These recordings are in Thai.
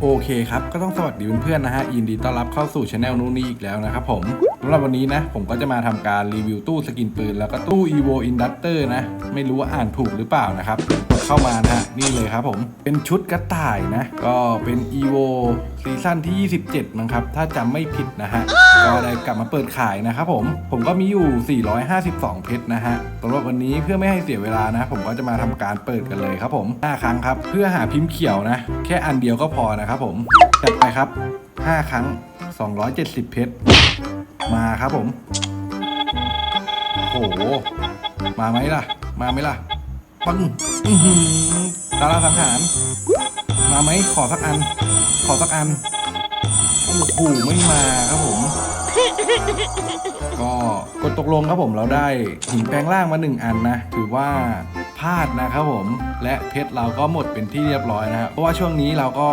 โอเคครับ ก็ต้องสวัสดีเพื่อนๆนะฮะยินดีต้อนรับเข้าสู่ช anel นู้นนี้อีกแล้วนะครับผมสำหรับวันนี้นะ ผมก็จะมาทำการรีวิวตู้สกินปืน แล้วก็ตู้ evo inductor นะ ไม่รู้ว่าอ่านถูกหรือเปล่านะครับกดเข้ามานะฮะนี่เลยครับผมเป็นชุดกระต่ายนะ ก็เป็น evo ซีซั่นที่ 27 มั้งครับ ถ้าจำไม่ผิดนะฮะ ก็ได้กลับมาเปิดขายนะครับผม ผมก็มีอยู่ 452 เพชรนะฮะสำหรับวันนี้เพื่อไม่ให้เสียเวลานะ ผมก็จะมาทำการเปิดกันเลยครับผม5ครั้งครับ เพื่อหาพิมพ์เขียวนะ แค่อันเดียวก็พอนะครับผม จัดไปครับ 5 ครั้ง 270 เพชร มาครับผม โอ้โห มาไหมล่ะ มาไหมล่ะ ปังดาราสังหาร มาไหมขอสักอัน ขอสักอัน โอ้โห ไม่มาครับผม ก็กดตกลงครับผมเราได้หินแปลงร่างมาหนึ่งอันนะ ถือว่าพลาดนะครับผมและเพชรเราก็หมดเป็นที่เรียบร้อยนะครับเพราะว่าช่วงนี้เราก็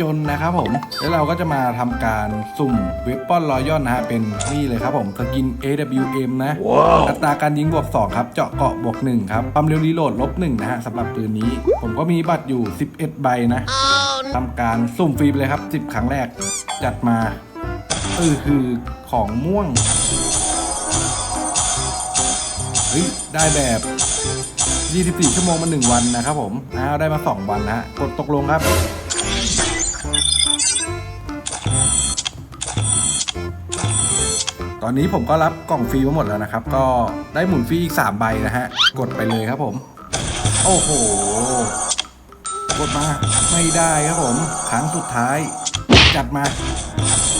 จนๆนะครับผมแล้วเราก็จะมาทำการสุ่มเวปปอนรอยอนนะฮะเป็นนี่เลยครับผมสกิน AWM นะอัตราการยิงบวก 2 ครับเจาะเกาะบวก 1 ครับความเร็วรีโหลดลบ1นะฮะสำหรับปืนนี้ ผมก็มีบัตรอยู่ 11 ใบนะทำการสุ่มฟรีไปเลยครับ 10 ครั้งแรกจัดมาเออคือ ของม่วงเฮ้ยได้แบบ 24 ชั่วโมงมา 1 วันนะครับผมอ้าวได้มา 2 วันนะฮะกดตกลงครับ ตอนนี้ผมก็รับกล่องฟรีมาหมดแล้วนะครับ ก็ได้หมุนฟรีอีก 3 ใบนะฮะ กดไปเลยครับผม โอ้โห กดมา ไม่ได้ครับผมครั้งสุดท้าย จัดมา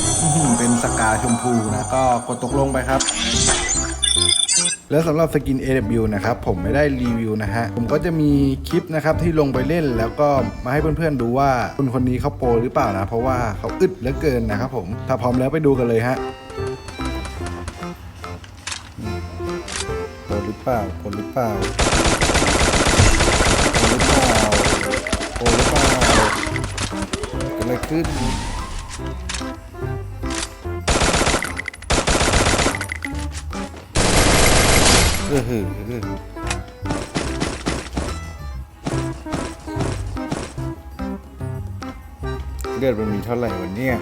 อื้อหือเป็นสกาชมพูนะ ก็กดตกลงไปครับ แล้วสำหรับสกิน AW นะครับ ผมไม่ได้รีวิวนะฮะ ผมก็จะมีคลิปนะครับที่ลงไปเล่นแล้วก็มาให้เพื่อนๆดูว่าคนคนนี้เขาโปรหรือเปล่านะ เพราะว่าเขาอึดเหลือเกินนะครับผม ถ้าพร้อมแล้วไปดูกันเลยฮะโปรหรือเปล่าโปรหรือเปล่าโปรหรือเปล่าโปรหรือเปล่าเกิดอะไรขึ้น ออหือเลือดมันมีเท่าไหร่วันเนี้ย